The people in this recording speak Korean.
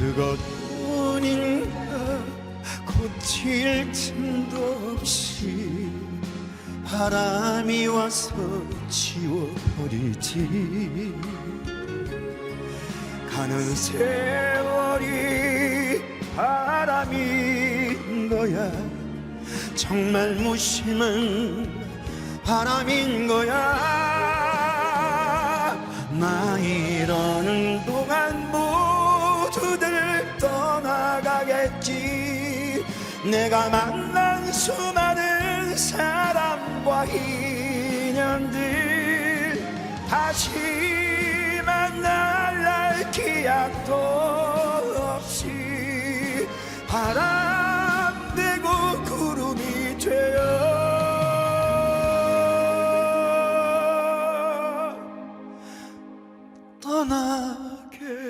그것뿐인가? 고칠 틈도 없이 바람이 와서 지워버리지. 가는 세월이 바람인 거야. 정말 무심한 바람인 거야. 나이 떠나가겠지. 내가 만난 수많은 사람과 인연들. 다시 만날 날 기약도 없이 바람 되고 구름이 되어. 떠나겠지